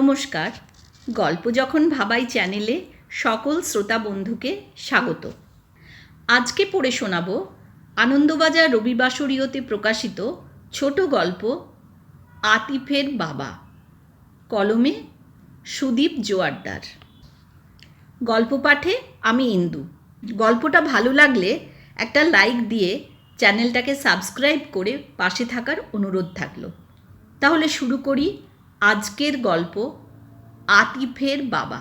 নমস্কার। গল্প যখন ভাবাই চ্যানেলে সকল শ্রোতা বন্ধুকে স্বাগত। আজকে পড়ে শোনাব আনন্দবাজার রবিবাসরীয়তে প্রকাশিত ছোট গল্প আতিফের বাবা। কলমে সুদীপ জোয়ারদার। গল্প পাঠে আমি ইন্দু। গল্পটা ভালো লাগলে একটা লাইক দিয়ে চ্যানেলটাকে সাবস্ক্রাইব করে পাশে থাকার অনুরোধ থাকল। তাহলে শুরু করি আজকের গল্প আতিফের বাবা।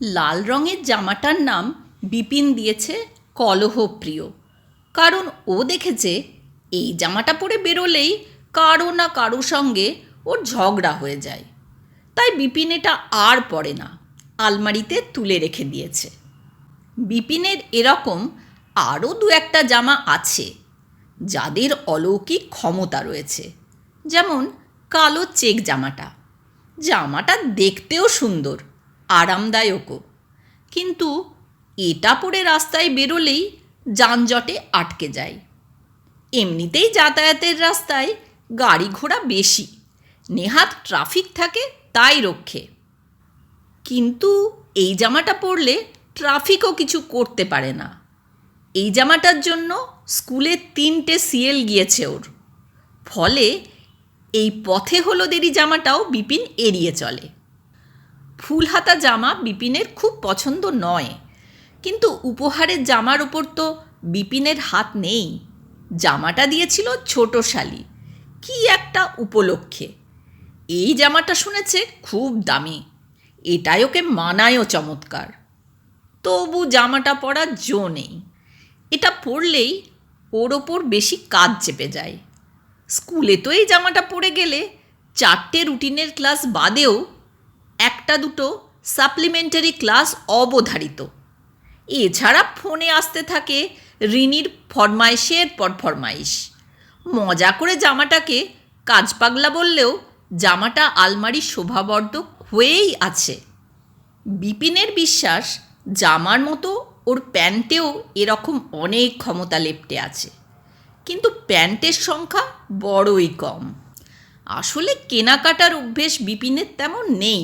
লাল রঙের জামাটার নাম বিপিন দিয়েছে কলহপ্রিয়। কারণ ও দেখেছে এই জামাটা পরে বেরোলেই কারও না কারও সঙ্গে ওর ঝগড়া হয়ে যায়। তাই বিপিন এটা আর পরে না, আলমারিতে তুলে রেখে দিয়েছে। বিপিনের এরকম আরও দু একটা জামা আছে, যাদের অলৌকিক ক্ষমতা রয়েছে। যেমন কালো চেক জামাটা। জামাটা দেখতেও সুন্দর, আরামদায়কও। কিন্তু এটা পরে রাস্তায় বেরোলেই যানজটে আটকে যায়। এমনিতেই যাতায়াতের রাস্তায় গাড়ি ঘোড়া বেশি, নেহাত ট্রাফিক থাকে তাই রক্ষে। কিন্তু এই জামাটা পরলে ট্রাফিকও কিছু করতে পারে না। এই জামাটার জন্য স্কুলে তিনটে সিএল গিয়েছে ওর। ফলে এই পথে হলদেরি জামাটাও বিপিন এড়িয়ে চলে। ফুল হাতা জামা বিপিনের খুব পছন্দ নয়। কিন্তু উপহারের জামার ওপর তো বিপিনের হাত নেই। জামাটা দিয়েছিল ছোট শালি। কি একটা উপলক্ষে। এই জামাটা শুনেছে খুব দামি। এটাই ওকে মানায়ও চমৎকার। তবু জামাটা পরার জো নেই। এটা পরলেই ওর ওপর বেশি কাজ চেপে যায়। স্কুলে তো এই জামাটা পরে গেলে চারটে রুটিনের ক্লাস বাদেও একটা দুটো সাপ্লিমেন্টারি ক্লাস অবধারিত। এছাড়া ফোনে আসতে থাকে ঋণীর ফরমাইশের পর ফরমাইশ মজা করে জামাটাকে কাজ পাগলা বললেও জামাটা আলমারির শোভাবর্ধক হয়েই আছে। বিপিনের বিশ্বাস, জামার মতো ওর প্যান্টেও এরকম অনেক ক্ষমতা লেপটে আছে। কিন্তু প্যান্টের সংখ্যা বড়ই কম। আসলে কেনাকাটার অভ্যেস বিপিনের তেমন নেই।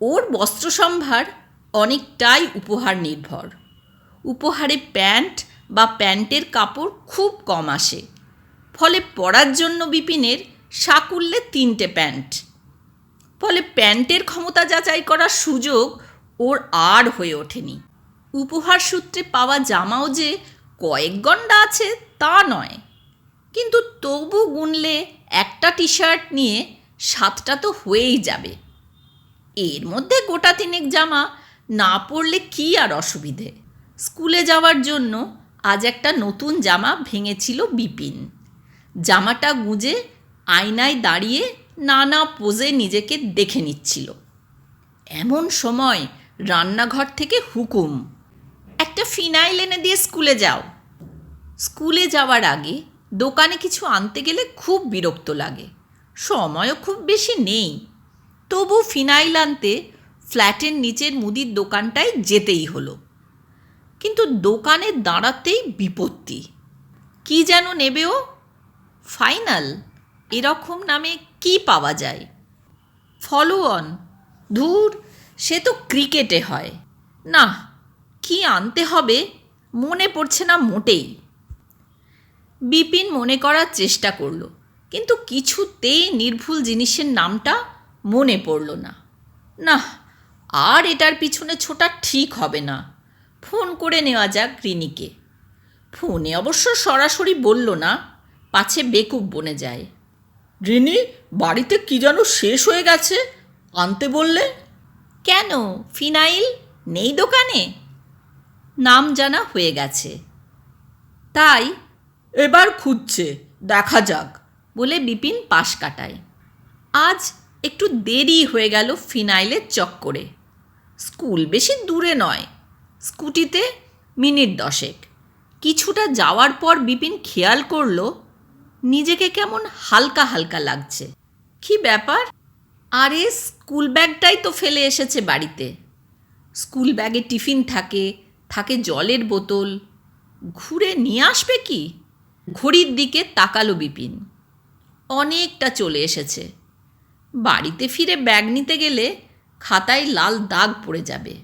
ওর বস্ত্রসম্ভার অনেকটাই উপহার নির্ভর। উপহারে প্যান্ট বা প্যান্টের কাপড় খুব কম আসে। ফলে পরার জন্য বিপিনের সাকুল্যে তিনটে প্যান্ট। ফলে প্যান্টের ক্ষমতা যাচাই করার সুযোগ ওর আর হয়ে ওঠেনি। উপহার সূত্রে পাওয়া জামাও যে কয়েক গন্ডা আছে, তা নয়। কিন্তু তবু গুনলে একটা টি শার্ট নিয়ে সাতটা তো হয়েই যাবে। এর মধ্যে গোটা তিনেক জামা না পরলে কি আর অসুবিধে? স্কুলে যাওয়ার জন্য আজ একটা নতুন জামা ভেঙেছিল বিপিন। জামাটা গুঁজে আয়নায় দাঁড়িয়ে নানা পোজে নিজেকে দেখে নিচ্ছিল। এমন সময় রান্নাঘর থেকে হুকুম একটা ফিনাইল এনে দিয়ে স্কুলে যাও। স্কুলে যাওয়ার আগে দোকানে কিছু আনতে গেলে খুব বিরক্ত লাগে। সময়ও খুব বেশি নেই। তবু ফিনাইল আনতে ফ্ল্যাটের নিচের মুদির দোকানটায় যেতেই হলো। কিন্তু দোকানে দাঁড়াতেই বিপত্তি। কি যেন নেবে ও? ফাইনাল, এরকম নামে কি পাওয়া যায়? ফলো অন, ধুর, সে তো ক্রিকেটে হয়। না কি আনতে হবে? মনে পড়ছে না মোটেই। বিপিন মনে করার চেষ্টা করল কিন্তু কিছুতেই নির্ভুল জিনিসের নামটা মনে পড়ল না। না আর এটার পিছনে ছোটা ঠিক হবে না। ফোন করে নেওয়া যাক রিনিকে। ফোনে অবশ্য সরাসরি বলল না পাছে বেকুব বনে যায়। রিনি বাড়িতে কি যেন শেষ হয়ে গেছে আনতে বললে? কেন ফিনাইল? নেই দোকানে? নাম জানা হয়ে গেছে। তাই এবার খুঁজছে, দেখা যাক, বলে বিপিন পাশ কাটায়। আজ একটু দেরি হয়ে গেল ফিনাইলের চক্করে। স্কুল বেশি দূরে নয়, স্কুটিতে মিনিট দশেক। কিছুটা যাওয়ার পর বিপিন খেয়াল করল, নিজেকে কেমন হালকা হালকা লাগছে। কি ব্যাপার? আরে, স্কুল ব্যাগটাই তো ফেলে এসেছে বাড়িতে। স্কুল ব্যাগে টিফিন থাকে থাকে জলের বোতল। ঘুরে নিয়ে আসবে কি? ঘড়ির দিকে তাকালো বিপিন। অনেকটা চলে এসেছে। বাড়িতে ফিরে ব্যাগ নিতে গেলে খাতায় লাল দাগ পড়ে যাবে।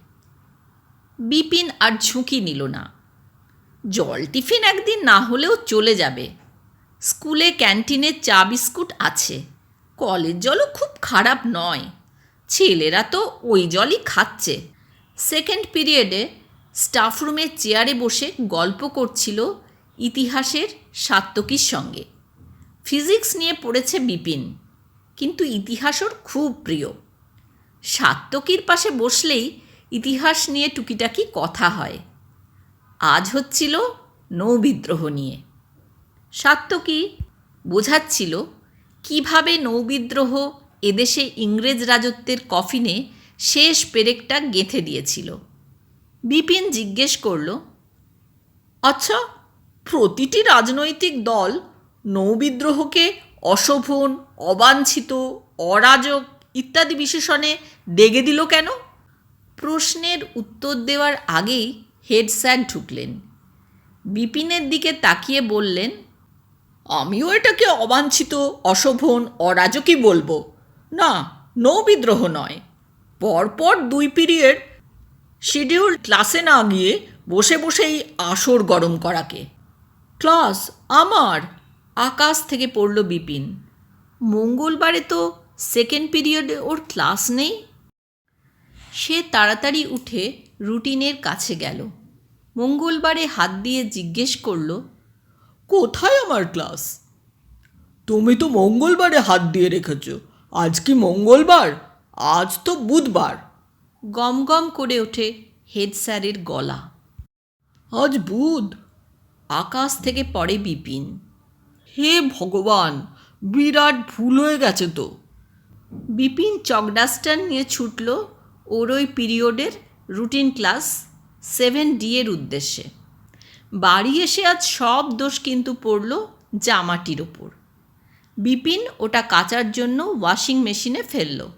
বিপিন আর ঝুঁকি নিল না। জল টিফিন একদিন না হলেও চলে যাবে। স্কুলে ক্যান্টিনে চা বিস্কুট আছে। কলের জলও খুব খারাপ নয়। ছেলেরা তো ওই জলই খাচ্ছে। সেকেন্ড পিরিয়ডে স্টাফ রুমের চেয়ারে বসে গল্প করছিল ইতিহাসের সাত্তকীর সঙ্গে। ফিজিক্স নিয়ে পড়েছে বিপিন, কিন্তু ইতিহাস ওর খুব প্রিয়। সাত্তকীর পাশে বসলেই ইতিহাস নিয়ে টুকিটাকি কথা হয়। আজ হচ্ছিল নৌবিদ্রোহ নিয়ে। সাত্তকী বোঝাচ্ছিল কীভাবে নৌবিদ্রোহ এদেশে ইংরেজ রাজত্বের কফিনে শেষ পেরেকটা গেঁথে দিয়েছিল। বিপিন জিজ্ঞেস করল আচ্ছা প্রতিটি রাজনৈতিক দল নৌবিদ্রোহকে অশোভন, অবাঞ্ছিত, অরাজক ইত্যাদি বিশেষণে ডেগে দিল কেন? প্রশ্নের উত্তর দেওয়ার আগেই হেড স্যার ঢুকলেন। বিপিনের দিকে তাকিয়ে বললেন, আমিও এটাকে অবাঞ্ছিত, অশোভন, অরাজকই বলব। না নৌবিদ্রোহ নয়। পরপর দুই পিরিয়ড শিডিউল ক্লাসে না গিয়ে বসে বসেই আসর গরম করাকে। ক্লাস আমার। আকাশ থেকে পড়ল বিপিন। মঙ্গলবারে তো সেকেন্ড পিরিয়ডে ওর ক্লাস নেই। সে তাড়াতাড়ি উঠে রুটিনের কাছে গেল। মঙ্গলবারে হাত দিয়ে জিজ্ঞেস করল, কোথায় আমার ক্লাস তুমি তো মঙ্গলবারে হাত দিয়ে রেখেছ। আজ কি মঙ্গলবার? আজ তো বুধবার। গম গম করে ওঠে হেড স্যারের গলা। আজ বুধ। আকাশ থেকে পড়ে বিপিন। হে ভগবান, বিরাট ভুল হয়ে গেছে তো। বিপিন চকডাস্টার নিয়ে ছুটল ওর ওই পিরিয়ডের রুটিন ক্লাস সেভেন ডি এর উদ্দেশ্যে। বাড়ি এসে আজ সব দোষ কিন্তু পড়ল জামাটির ওপর। বিপিন ওটা কাচার জন্য ওয়াশিং মেশিনে ফেলল।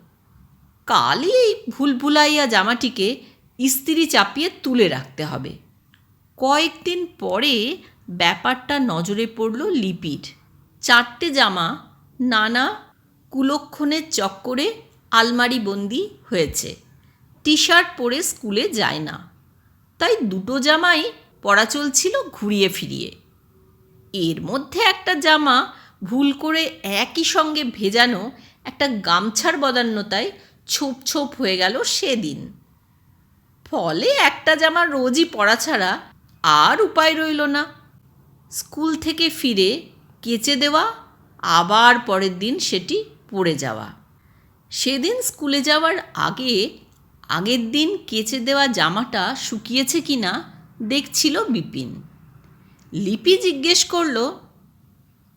কালই এই ভুলভুলাইয়া জামাটিকে ইস্ত্রি চাপিয়ে তুলে রাখতে হবে। কয়েকদিন পরে ব্যাপারটা নজরে পড়ল লিপির। চারটে জামা নানা কুলক্ষণের চক্করে আলমারি বন্দি হয়েছে। টি শার্ট পরে স্কুলে যায় না। তাই দুটো জামাই পরা চলছিল ঘুরিয়ে ফিরিয়ে। এর মধ্যে একটা জামা ভুল করে একই সঙ্গে ভেজানো একটা গামছার বদান্যতায় ছোপ ছোপ হয়ে গেল সেদিন। ফলে একটা জামা রোজই পরা ছাড়া আর উপায় রইল না। স্কুল থেকে ফিরে কেচে দেওয়া, আবার পরের দিন সেটি পড়ে যাওয়া। সেদিন স্কুলে যাওয়ার আগে, আগের দিন কেচে দেওয়া জামাটা শুকিয়েছে কি না দেখছিল বিপিন। লিপি জিজ্ঞেস করল,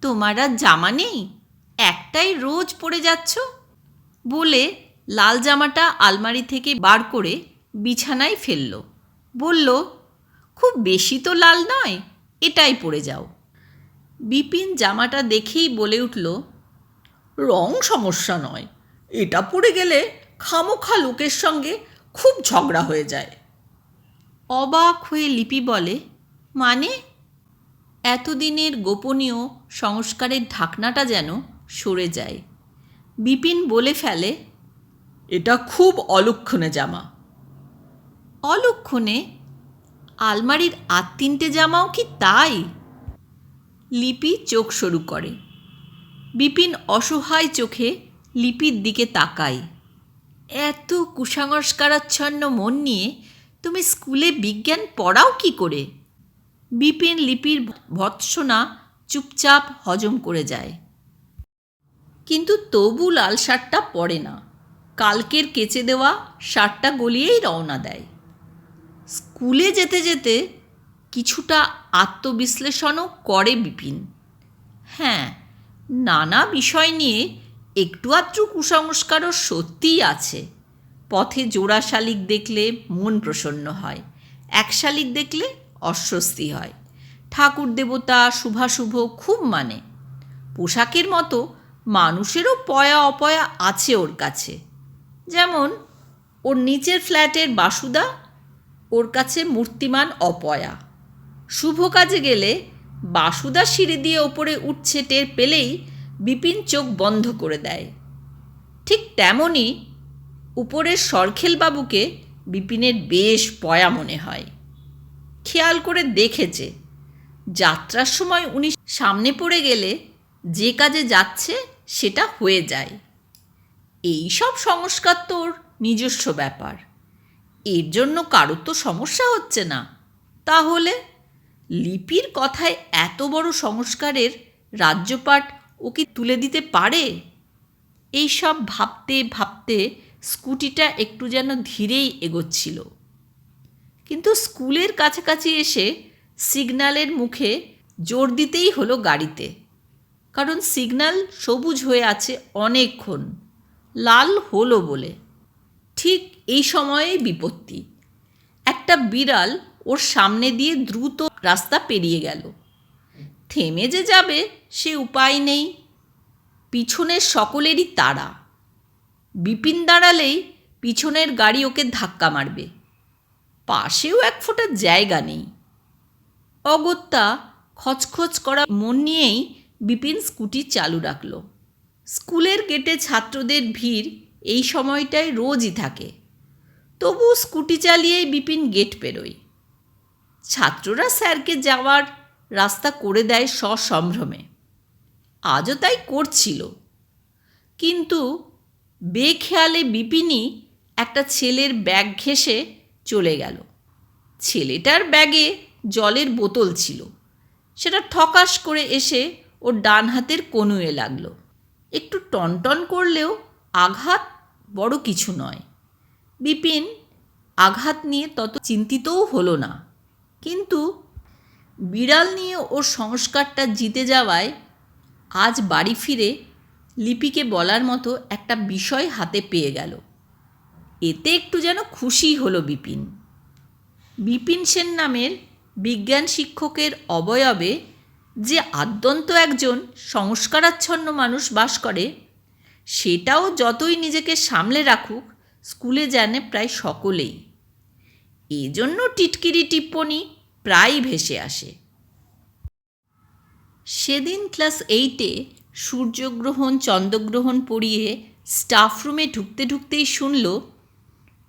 তোমার আর জামা নেই? একটাই রোজ পড়ে যাচ্ছ? বলে লাল জামাটা আলমারি থেকে বার করে বিছানায় ফেলল। বলল, খুব বেশি তো লাল নয়, এটাই পরে যাও। বিপিন জামাটা দেখেই বলে উঠল, রং সমস্যা নয়, এটা পড়ে গেলে খামোখা লোকের সঙ্গে খুব ঝগড়া হয়ে যায়। অবাক হয়ে লিপি বলে মানে? এতদিনের গোপনীয় সংস্কারের ঢাকনাটা যেন সরে যায়। বিপিন বলে ফেলে এটা খুব অলক্ষণে জামা। অলক্ষণে? আলমারির আর তিনটে জামাও কি তাই? লিপি চোখ সরু করে। বিপিন অসহায় চোখে লিপির দিকে তাকায়। এত কুসংস্কারাচ্ছন্ন মন নিয়ে তুমি স্কুলে বিজ্ঞান পড়াও কি করে? বিপিন লিপির ভৎসনা চুপচাপ হজম করে যায়। কিন্তু তবু লাল শার্টটা পরে না। কালকের কেচে দেওয়া শার্টটা গলিয়েই রওনা দেয়। স্কুলে যেতে যেতে কিছুটা আত্মবিশ্লেষণও করে বিপিন। হ্যাঁ নানা বিষয় নিয়ে একটু আধটু কুসংস্কারও সত্যিই আছে। পথে জোড়া শালিক দেখলে মন প্রসন্ন হয়, এক শালিক দেখলে অস্বস্তি হয়। ঠাকুর দেবতা শুভাশুভ খুব মানে। পোশাকের মতো মানুষেরও পয়া অপয়া আছে ওর কাছে। যেমন, ওর নিচের ফ্ল্যাটের বাসুদা, ওর কাছে মূর্তিমান অপয়া। শুভ কাজে গেলে বাসুদা সিঁড়ি দিয়ে ওপরে উঠছে টের পেলেই বিপিন চোখ বন্ধ করে দেয়। ঠিক তেমনই উপরের সরখেলবাবুকে বিপিনের বেশ পয়া মনে হয়। খেয়াল করে দেখেছে, যাত্রার সময় উনি সামনে পড়ে গেলে যে কাজে যাচ্ছে সেটা হয়ে যায়। এই সব সংস্কার তোর নিজস্ব ব্যাপার। এর জন্য কারোর তো সমস্যা হচ্ছে না। তাহলে লিপির কথায় এত বড় সংস্কারের রাজ্যপাট ও কি তুলে দিতে পারে? এই সব ভাবতে ভাবতে স্কুটিটা একটু যেন ধীরেই এগোচ্ছিল। কিন্তু স্কুলের কাছাকাছি এসে সিগন্যালের মুখে জোর দিতেই হলো গাড়িতে। কারণ সিগন্যাল সবুজ হয়ে আছে অনেকক্ষণ। লাল হলো বলে। ঠিক এই সময়েই বিপত্তি। একটা বিড়াল ওর সামনে দিয়ে দ্রুত রাস্তা পেরিয়ে গেল। থেমে যে যাবে সে উপায় নেই। পিছনের সকলেরই তাড়া। বিপিন দাঁড়ালেই পিছনের গাড়ি ওকে ধাক্কা মারবে। পাশেও এক ফোঁটা জায়গা নেই। অগত্যা খচখচ করা মন নিয়েই বিপিন স্কুটি চালু রাখল। স্কুলের গেটে ছাত্রদের ভিড় এই সময়টায় রোজই থাকে। তবু স্কুটি চালিয়েই বিপিন গেট পেরোয়। ছাত্ররা স্যারকে যাওয়ার রাস্তা করে দেয় সসম্ভ্রমে। আজও তাই করছিল। কিন্তু বেখেয়ালে বিপিনই একটা ছেলের ব্যাগ ঘেঁষে চলে গেল। ছেলেটার ব্যাগে জলের বোতল ছিল। সেটা ঠকাশ করে এসে ওর ডান হাতের কনুয়ে লাগল। একটু টনটন করলেও আঘাত বড় কিছু নয়। বিপিন আঘাত নিয়ে তত চিন্তিতও হলো না। কিন্তু বিড়াল নিয়ে ওর সংস্কারটা জিতে যাওয়ায় আজ বাড়ি ফিরে লিপিকে বলার মতো একটা বিষয় হাতে পেয়ে গেল। এতে একটু যেন খুশি হলো বিপিন। বিপিন সেন নামের বিজ্ঞান শিক্ষকের অবয়বে যে আদ্যন্ত একজন সংস্কারাচ্ছন্ন মানুষ বাস করে, সেটাও যতই নিজেকে সামলে রাখুক, স্কুলে জানে প্রায় সকলেই। এজন্য টিটকিরি টিপ্পনি প্রায় ভেসে আসে। সেদিন ক্লাস এইটে সূর্যগ্রহণ, চন্দ্রগ্রহণ পড়িয়ে স্টাফ রুমে ঢুকতে ঢুকতেই শুনল,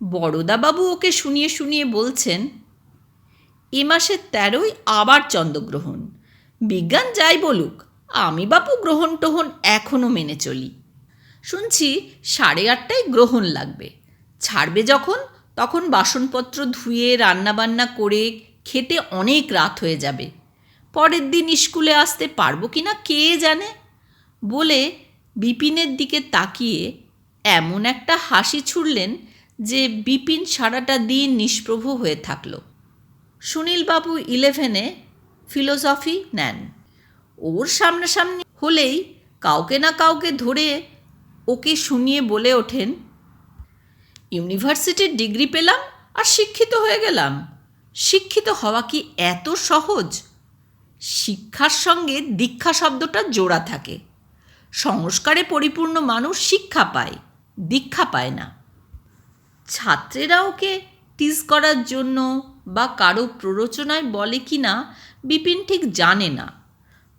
বড়দাবাবু ওকে শুনিয়ে শুনিয়ে বলছেন, এ মাসের তেরোই আবার চন্দ্রগ্রহণ। বিজ্ঞান যাই বলুক, আমি বাপু গ্রহণ টহন এখনও মেনে চলি। শুনছি সাড়ে আটটায় গ্রহণ লাগবে। ছাড়বে যখন, তখন বাসনপত্র ধুয়ে, রান্নাবান্না করে খেতে অনেক রাত হয়ে যাবে। পরের দিন স্কুলে আসতে পারব কি না কে জানে? বলে বিপিনের দিকে তাকিয়ে এমন একটা হাসি ছুড়লেন যে বিপিন সারাটা দিন নিষ্প্রভ হয়ে থাকল। সুনীলবাবু ইলেভেনে ফিলোসফি নেন। ওর সামনাসামনি হলেই কাউকে না কাউকে ধরে ওকে শুনিয়ে বলে ওঠেন, ইউনিভার্সিটির ডিগ্রি পেলাম আর শিক্ষিত হয়ে গেলাম। শিক্ষিত হওয়া কি এত সহজ? শিক্ষার সঙ্গে দীক্ষা শব্দটা জোড়া থাকে। সংস্কারে পরিপূর্ণ মানুষ শিক্ষা পায়, দীক্ষা পায় না। ছাত্রেরা ওকে টিজ করার জন্য বা কারও প্ররোচনায় বলে কি না, বিপিন ঠিক জানে না।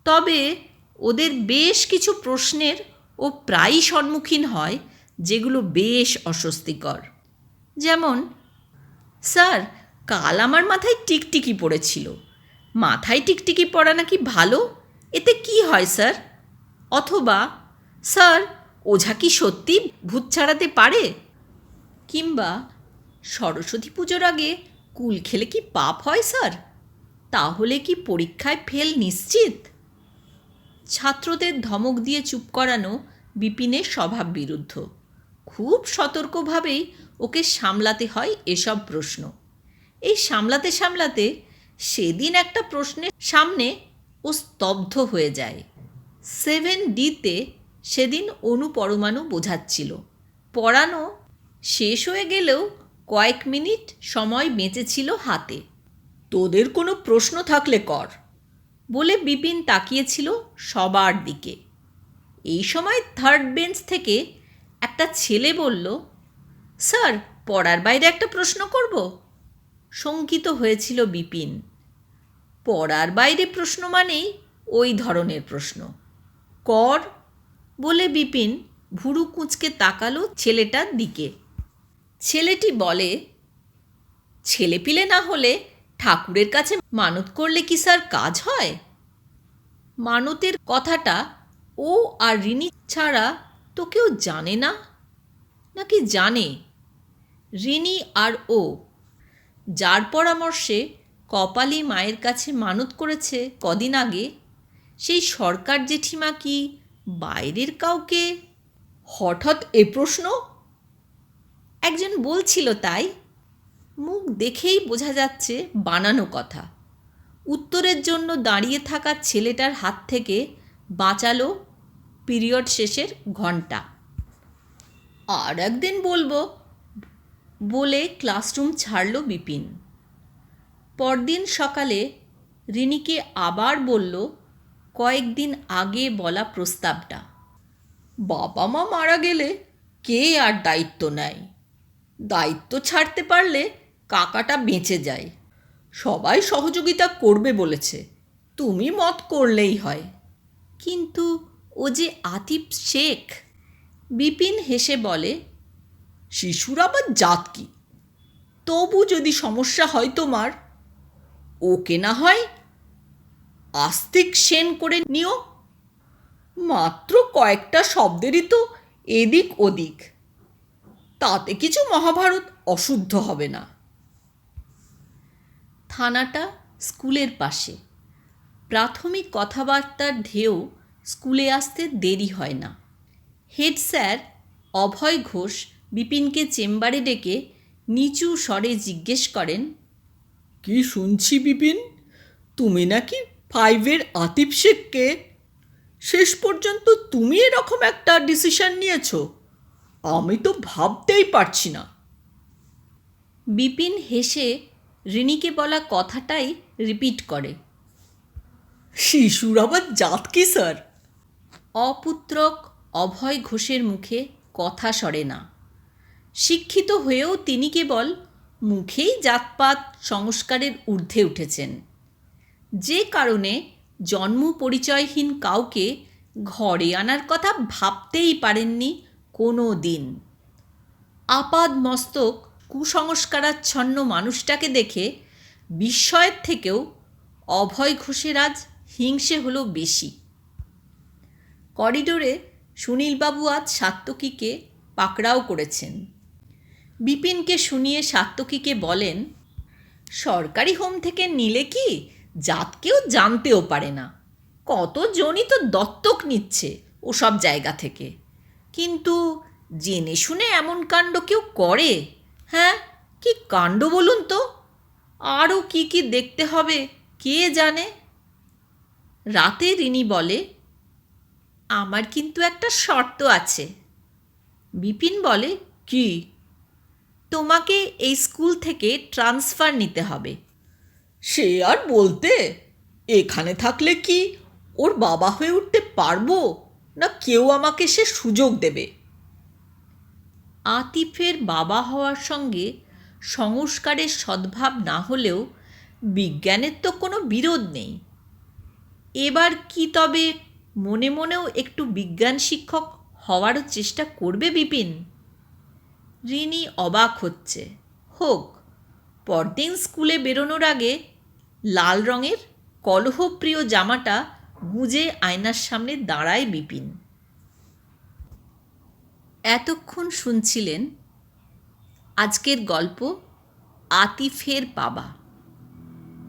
তবে ওদের বেশ কিছু প্রশ্নের ও প্রায়ই সম্মুখীন হয়, যেগুলো বেশ অস্বস্তিকর। যেমন, স্যার, কাল আমার মাথায় টিকটিকি পড়েছিল। মাথায় টিকটিকি পড়া নাকি ভালো? এতে কি হয়, স্যার? অথবা, স্যার, ওঝা কি সত্যি ভূত ছাড়াতে পারে? কিংবা, সরস্বতী পুজোর আগে কুল খেলে কি পাপ হয়, স্যার? তাহলে কি পরীক্ষায় ফেল নিশ্চিত? ছাত্রদের ধমক দিয়ে চুপ করানো বিপিনের স্বভাব বিরুদ্ধ। খুব সতর্কভাবেই ওকে সামলাতে হয় এসব প্রশ্ন। এই সামলাতে সামলাতে সেদিন একটা প্রশ্নের সামনে ও স্তব্ধ হয়ে যায়। সেভেন ডিতে সেদিন অনুপরমাণু বোঝাচ্ছিল। পড়ানো শেষ হয়ে গেলেও কয়েক মিনিট সময় বেঁচেছিল হাতে। তোদের কোনো প্রশ্ন থাকলে কর, বলে বিপিন তাকিয়েছিল সবার দিকে। এই সময় থার্ড বেঞ্চ থেকে একটা ছেলে বলল, স্যার, পড়ার বাইরে একটা প্রশ্ন করব? শঙ্কিত হয়েছিল বিপিন। পড়ার বাইরে প্রশ্ন মানেই ওই ধরনের প্রশ্ন। কর, বলে বিপিন ভুরু কুঁচকে তাকালো ছেলেটার দিকে। ছেলেটি বলে, ছেলেপিলে না হলে ঠাকুরের কাছে মানত করলে কি স্যার কাজ হয়? মানতের কথাটা ও আর রিনি ছাড়া তো কেউ জানে না। নাকি জানে? রিনি আর ও, যার পরামর্শে কপালি মায়ের কাছে মানত করেছে কদিন আগে, সেই সরকার জেঠিমা কি বাইরের কাউকে? হঠাৎ এ প্রশ্ন একজন বলছিল তাই। মুখ দেখেই বোঝা যাচ্ছে বানানো কথা। উত্তরের জন্য দাঁড়িয়ে থাকা ছেলেটার হাত থেকে বাঁচালো পিরিয়ড শেষের ঘণ্টা। আর একদিন বলব বলে ক্লাসরুম ছাড়ল বিপিন। পরদিন সকালে রিনিকে আবার বলল, কয়েকদিন আগে বলা প্রস্তাবটা। বাবা মা মারা গেলে কে আর দায়িত্ব নেয়? দায়িত্ব ছাড়তে পারলে কাকাটা বেঁচে যায়। সবাই সহযোগিতা করবে বলেছে। তুমি মত করলেই হয়। কিন্তু ও যে আতিফ শেখ, বিপিন হেসে বলে, শিশুর আবার জাত কি? তবু যদি সমস্যা হয় তোমার, ওকে না হয় আস্তিক সেন করে নিও। মাত্র কয়েকটা শব্দেরই তো এদিক ওদিক তাতে কিছু মহাভারত অশুদ্ধ হবে না। থানাটা স্কুলের পাশে। প্রাথমিক কথাবার্তার ঢেউ স্কুলে আসতে দেরি হয় না। হেড স্যার অভয় ঘোষ বিপিনকে চেম্বারে ডেকে নিচু স্বরে জিজ্ঞেস করেন, কি শুনছি বিপিন? তুমি নাকি ফাইভের আতিফ শেখকে? শেষ পর্যন্ত তুমি এরকম একটা ডিসিশন নিয়েছো। আমি তো ভাবতেই পারছি না। বিপিন হেসে রিনিকে বলা কথাটাই রিপিট করে। শিশুর আবার জাত কি স্যার? অপুত্রক অভয় ঘোষের মুখে কথা সরে না। শিক্ষিত হয়েও তিনি কেবল মুখেই জাতপাত সংস্কারের ঊর্ধ্বে উঠেছেন। যে কারণে জন্ম পরিচয়হীন কাউকে ঘরে আনার কথা ভাবতেই পারেননি কোনো দিন। আপাদ মস্তক কুসংস্কারাচ্ছন্ন মানুষটাকে দেখে বিস্ময়ের থেকেও অভয় ঘোষের আজ হিংসে হলো বেশি। করিডোরে সুনীলবাবু আজ সাত্তকীকে পাকড়াও করেছেন। বিপিনকে শুনিয়ে সাত্তকীকে বলেন, সরকারি হোম থেকে নিলে কি জাত কেউ জানতেও পারে না। কতজনই তো দত্তক নিচ্ছে ওসব জায়গা থেকে। কিন্তু জেনে শুনে এমন কাণ্ড কেউ করে? হ্যাঁ কি কাণ্ড বলুন তো? আরও কি কি দেখতে হবে, কে জানে? রাতে রিনি বলে, আমার কিন্তু একটা শর্ত আছে। বিপিন বলে, কি? তোমাকে এই স্কুল থেকে ট্রান্সফার নিতে হবে। সে আর বলতে? এখানে থাকলে কি ওর বাবা হয়ে উঠতে পারব? না কেউ আমাকে সে সুযোগ দেবে। আতিফের বাবা হওয়ার সঙ্গে সংস্কারের সদ্ভাব না হলেও বিজ্ঞানের তো কোনো বিরোধ নেই। এবার কি তবে মনে মনেও একটু বিজ্ঞান শিক্ষক হওয়ারও চেষ্টা করবে বিপিন? রিনি অবাক হচ্ছে। হোক, পরদিন স্কুলে বেরোনোর আগে লাল রঙের কলহপ্রিয় জামাটা গুঁজে আয়নার সামনে দাঁড়ায় বিপিন। এতক্ষণ শুনছিলেন আজকের গল্প আতিফের বাবা।